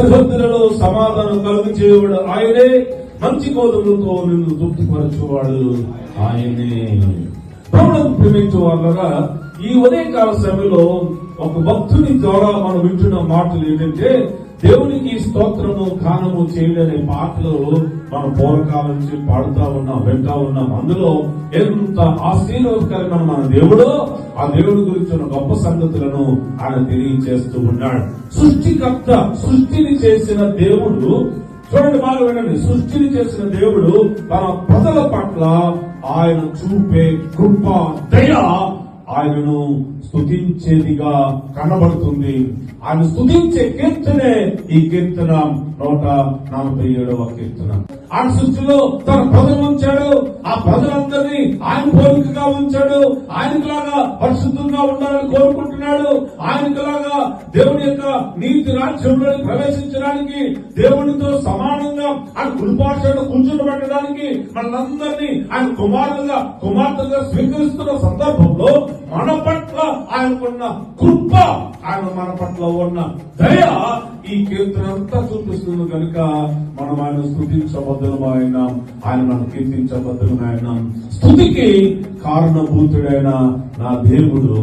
సరిహద్దులలో సమాధానం కలుగు చేయవాడు ఆయనే. మంచి కోదములతో నిన్ను తృప్తిపరచువాడు ఆయనే. ప్రభులను ప్రేమించే వాళ్ళగా ఈ ఉదయకాల సమయంలో ఒక భక్తుని ద్వారా మనం వింటున్న మాటలు ఏంటంటే దేవునికి స్తోత్రము గానము చేయడనే పాటలు మనం పూర్వకాలం నుంచి పాడుతా ఉన్నాం వింటా ఉన్నాం. అందులో ఎంత ఆశీర్వదకరమైన మన దేవుడు ఆ దేవుడి గురించి ఉన్న గొప్ప సంగతులను ఆయన తెలియచేస్తూ ఉన్నాడు. సృష్టికర్త సృష్టిని చేసిన దేవుడు చూడండి బాగా వినండి. సృష్టిని చేసిన దేవుడు తన ప్రజల పట్ల ఆయన చూపే కృప దయ ఆయనను స్థుతించేదిగా కనబడుతుంది. ఆయన స్థుతించే కీర్తనే ఈ కీర్తన నూట నలభై ఏడవ కీర్తన. ఆయన సృష్టిలో తన ప్రజలు ఉంచాడు. ఆ ప్రజలందరినీ ఆయన పోలికగా ఉంచాడు. ఆయనకులాగా పరిశుద్ధంగా ఉండాలని కోరుకుంటున్నాడు. ఆయనకులాగా దేవుని యొక్క నీతి రాజ్యంలో ప్రవేశించడానికి దేవునితో సమానంగా ఆయన కుడిపాషను కూర్చుని పెట్టడానికి మనందరినీ ఆయన కుమారులుగా కుమార్తెగా స్వీకరిస్తున్న సందర్భంలో మన పట్ల ఆయనకున్న కృప ఆయన మన పట్ల ఉన్న దయ ఈ కీర్తన అంతా చూపిస్తుంది కనుక మనం ఆయన స్థుతించబద్ధమైన ఆయన మనం ఆయన. స్థుతికి కారణభూతుడైన నా దేవుడు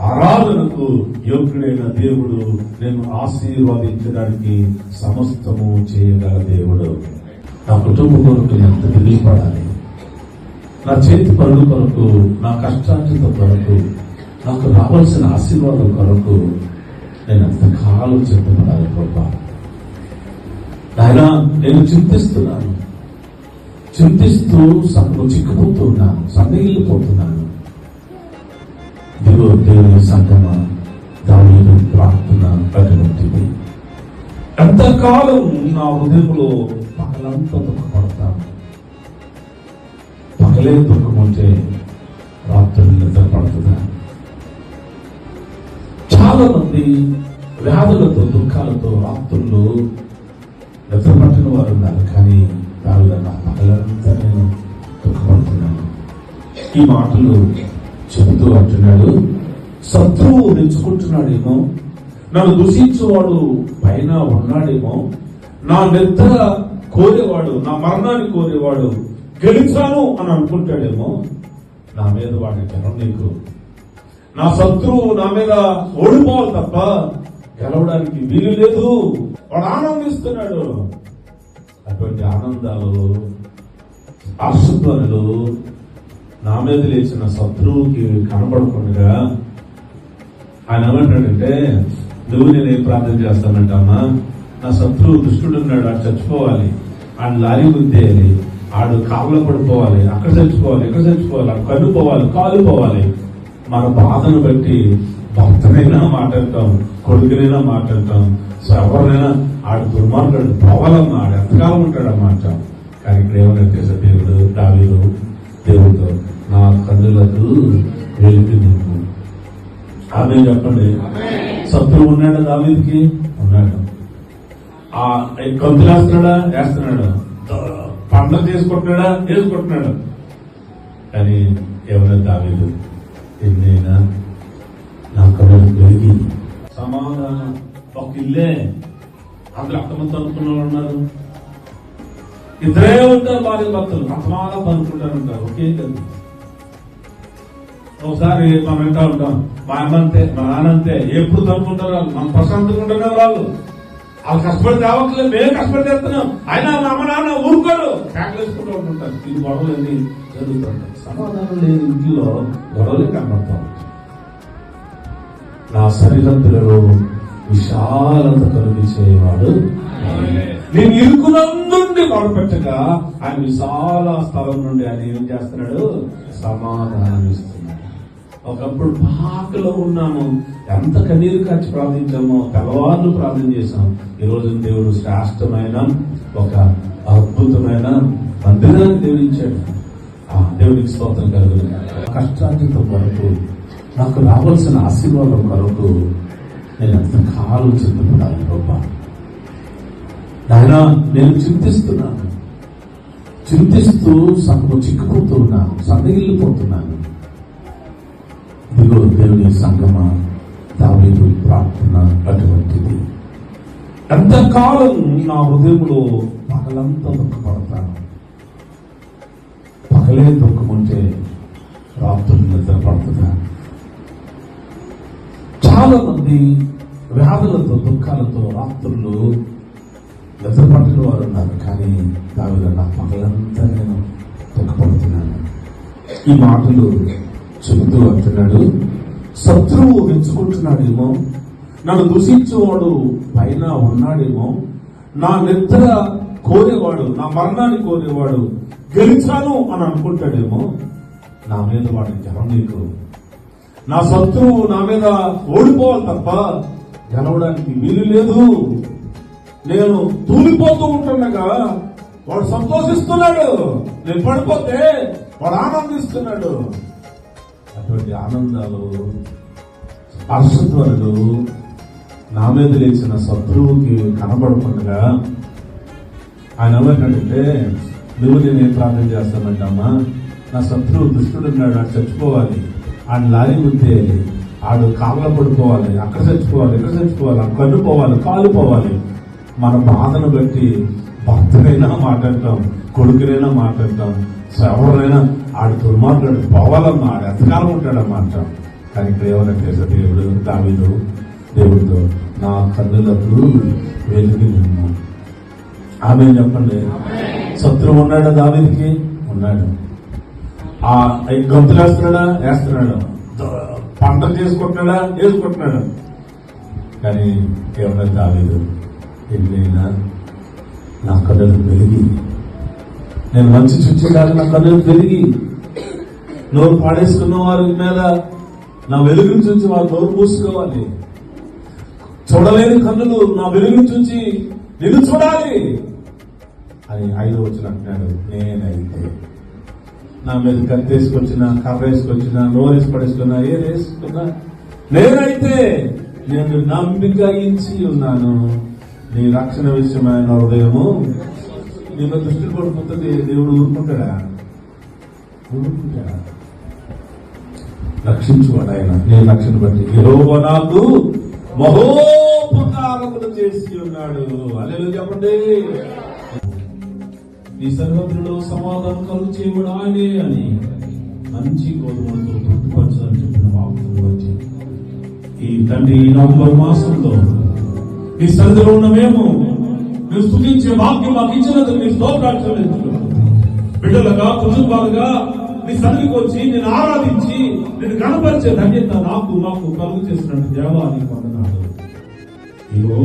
ఆరాధనకు యోగ్యుడైన దేవుడు నేను ఆశీర్వదించడానికి సమస్తము చేయగల దేవుడు. నా కుటుంబ కొరకు ఎంత తెలియపడాలి. నా చేతి పనుల కొరకు నా కష్టార్జిత కొరకు నాకు రావాల్సిన ఆశీర్వాదం కొరకు నేను అంతకాలం చింతపడాలి గొప్ప ఆయన నేను చింతిస్తున్నాను. చింతిస్తూ సగం చిక్కుపోతున్నాను సందేగిల్లిపోతున్నాను దిగువ దేవుని సంగమ దాని ప్రార్థన అటువంటిది ఎంతకాలం నా హృదయంలో పగలంతా దుఃఖపడతాను. పగలే దుఃఖముంటే రాత్రి నిద్ర పడుతుందా చాలా మంది వ్యాధులతో దుఃఖాలతో రాత్రుల్లో నిద్రపట్టిన వారు ఉన్నారు. కానీ దానిలో నా పగలంతా నేను దుఃఖపడుతున్నాను. ఈ మాటలు చెబుతూ అంటున్నాడు శత్రువు నెంచుకుంటున్నాడేమో నన్ను దూషించేవాడు పైన ఉన్నాడేమో నా నిద్ర కోరేవాడు నా మరణాన్ని కోరేవాడు గెలిచాను అని అనుకుంటాడేమో నా మీద వాడి జనం నీకు నా శత్రువు నా మీద ఓడిపోవాలి తప్ప గెలవడానికి వీలు లేదు. వాడు ఆనందిస్తున్నాడు. అటువంటి ఆనందాలు ఆశధ్వనులు నా మీద లేచిన శత్రువుకి కనబడకుండా ఆయన ఏమంటాడంటే నువ్వు నేను ఏం ప్రార్థన చేస్తానంటమ్మా నా శత్రువు దుష్టుడు ఉన్నాడు ఆడు చచ్చిపోవాలి. ఆడు లారీ గుద్దేయాలి. ఆడు కావులో పడిపోవాలి. అక్కడ చచ్చిపోవాలి ఎక్కడ చచ్చిపోవాలి. ఆడు కన్ను పోవాలి కాలు పోవాలి. మన బాధను బట్టి భర్తనైనా మాట్లాడతాం కొడుకునైనా మాట్లాడతాం సో ఎవరినైనా ఆడు దుర్మార్గుడు పోవాలన్నా ఆడు ఎంతకాలం ఉంటాడు అన్నమాట కానీ ఇక్కడ ఏమన్నా చేసే దేవుడు దావీలు దేవుడు నా కన్నులకు వెలికి నీకు ఆమె చెప్పండి? శత్రువు ఉన్నాడు దావీదికి? ఉన్నాడు. ఆ కంతులు వేస్తున్నాడా వేస్తున్నాడు పండ్లు చేసుకుంటున్నాడా చేసుకుంటున్నాడు కానీ ఎవరైనా దావీదు ఎన్నైనా నా కళ్ళు సమాధానం ఒక ఇల్లే అందులో అక్రమంతో అనుకున్న వాళ్ళు ఉన్నారు ఇద్దరే ఉంటారు భార్య భర్తలు అసమానం అనుకుంటారు ఉంటారు ఒకే కదా ఒకసారి మనం వింటా ఉంటాం మా అమ్మంతే మా నాన్నంతే ఎప్పుడు తనుకుంటారు వాళ్ళు మనం ప్రశాంతంగా ఉంటున్నారు వాళ్ళు వాళ్ళు కష్టపడి తేవట్లేదు మేము కష్టపడి తెస్తున్నాం అయినా మా అమ్మ నాన్న ఊరుకోరు వేసుకుంటూ ఉంటుంటారు ఇది గొడవలు జరుగుతుంటాయి సమాధానం లేని ఇంట్లో గొడవలే కనబడతా. నా సరిహద్దులలో విశాలత కలిగించేవాడు నేను ఇరుకునందుండి మొదలుపెట్టగా ఆయన విశాల స్థలం నుండి ఆయన ఏం చేస్తున్నాడు? సమాధానం ఇస్తున్నాడు. ఒకప్పుడు పాకలో ఉన్నాము. ఎంత కన్నీరు కాచి ప్రార్థించామో తెల్లవారులు ప్రార్థన చేశాం ఈ దేవుడు శ్రేష్టమైన ఒక అద్భుతమైన మందిరాన్ని దేవుడిచ్చాడు దేవుడికి స్తోత్రం కలుగు కష్టార్జిత కొరకు నాకు రావాల్సిన ఆశీర్వాదం కొరకు నేను ఎంత కాలం చింతపడాలి గొప్ప నాయన నేను చింతిస్తున్నాను. చింతిస్తూ సగము చిక్కుపోతూ ఉన్నాను సందగిల్లిపోతున్నాను ఇదిగో దేవుని సంగమ దావీదు ప్రార్థన అటువంటిది. ఎంతకాలం నా హృదయంలో పగలంతా దుఃఖపడతాను పగలే దుఃఖముంటే రాత్రులు నిద్రపడుతుందా చాలా మంది వ్యాధులతో దుఃఖాలతో రాత్రులు నిద్ర వారు ఉన్నారు. కానీ దావిలో నా పగలంతా నేను దుఃఖపడుతున్నాను ఈ మాటలు చెబుతూ అంటున్నాడు శత్రువు మెచ్చుకుంటున్నాడేమో నన్ను దూషించేవాడు పైన ఉన్నాడేమో నా నిద్ర కోరేవాడు నా మరణాన్ని కోరేవాడు గెలిచాను అని అనుకుంటాడేమో నా మీద వాడి జనం నీకు. నా శత్రువు నా మీద ఓడిపోవాలి తప్ప గెలవడానికి వీలు లేదు. నేను తూలిపోతూ ఉంటుండగా వాడు సంతోషిస్తున్నాడు. నేను పడిపోతే వాడు ఆనందిస్తున్నాడు. అటువంటి ఆనందాలు హర్షధ్వనులు నా మీద లేచిన శత్రువుకి కనబడకుండా ఆయన ఏమంటాడంటే నువ్వు నేను ఏం ప్రార్థన చేస్తానంటమ్మా నా శత్రువు దుష్టుడున్నాడు ఆడు చచ్చిపోవాలి. ఆడు లారీ ఉంటే ఆడు కాళ్ళ పడిపోవాలి. అక్కడ చచ్చిపోవాలి ఇక్కడ చచ్చిపోవాలి. కన్ను పోవాలి కాలు పోవాలి. మన బాధను బట్టి భర్తనైనా మాట్లాడతాం కొడుకునైనా మాట్లాడతాం ఎవరైనా ఆడు దుర్మార్గుడు పోవాలమ్మా. ఆడు ఎంతకాలం ఉంటాడమ్మా అంటాం. కానీ ఇక్కడ ఏమనంటే దేవుడు దావిదు దేవుడితో నా కన్నులకు వెలుగు నిన్ను ఆమె చెప్పండి. శత్రువు ఉన్నాడా దావీదికి? ఉన్నాడు. ఆ గంతులు వేస్తున్నాడా వేస్తున్నాడు పంటలు చేసుకుంటున్నాడా? చేసుకుంటున్నాడు. కానీ ఏమన్నా దావీదు? ఎన్నైనా నా కథలు పెరిగి నేను మంచి చూచేదాన్ని నా కథలు పెరిగి నోరు పాడేసుకున్న వారి మీద నా వెలుగును చూసి వారు నోరు పూసుకోవాలి చూడలేని కన్నులు నా వెలుగును చూసి నిన్ను చూడాలి. అని ఐదో వచ్చిన అంటున్నాడు. నేనైతే నా మీద కత్తి వేసుకొచ్చిన కర్ర వేసుకొచ్చిన నోరు పడేసుకున్నా ఏ వేసుకున్నా నేనైతే నేను నమ్మిక ఇచ్చి ఉన్నాను. నీ రక్షణ విషయమైన హృదయము నీ దృష్టి పడిపోతుంది దేవుడు ఊరుకుంటాడా? ఊరుకుంటాడా? రక్షించుకోడు ఆయన. నేను రక్షణ బట్టి. యెహోవా నాకు మహోపకారములు చేసి ఉన్నాడు. అల్లెలు చెప్పండి. ఈ సర్వత్రులో సమాధానం కలుగు చేయబడు ఆయనే అని మంచి గోధుమలతో తృప్తిపరచాలని చెప్పిన వాక్యం వచ్చి ఈ తండ్రి ఈ నవంబర్ మాసంలో నీ సన్నిధిలో ఉన్న మేము మీరు స్థుతించే వాక్యం మాకు ఇచ్చినందుకు నీ స్తోత్రాలు బిడ్డలుగా కుటుంబాలుగా నీ సన్నిధికి వచ్చి నేను ఆరాధించి నేను కనపరిచే ధన్యత నాకు మాకు కలుగు చేసినట్టు దేవాన్ని పొందనాడు ఇదిగో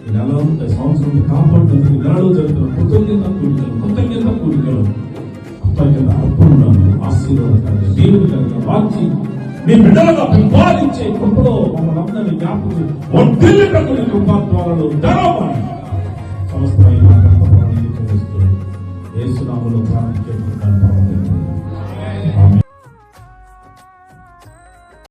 ఈ నెల ఈ సంవత్సరం కాపాడుతున్నందుకు నెలలో జరుగుతున్న కృతజ్ఞత కూడికలు కృతజ్ఞత కూడికలు కృతజ్ఞత అర్పణలను ఆశీర్వాదకరంగా దేవుడికరంగా మార్చి మీ బిడ్డలుగా పరిపాలించే కృపలో మమ్మల్ని అందరినీ జ్ఞాపకం ఒడ్డిల్లి ప్రకృతి కృపాత్వాలను తెరవమని సమస్తమైన ఏసునామలో ప్రార్థించే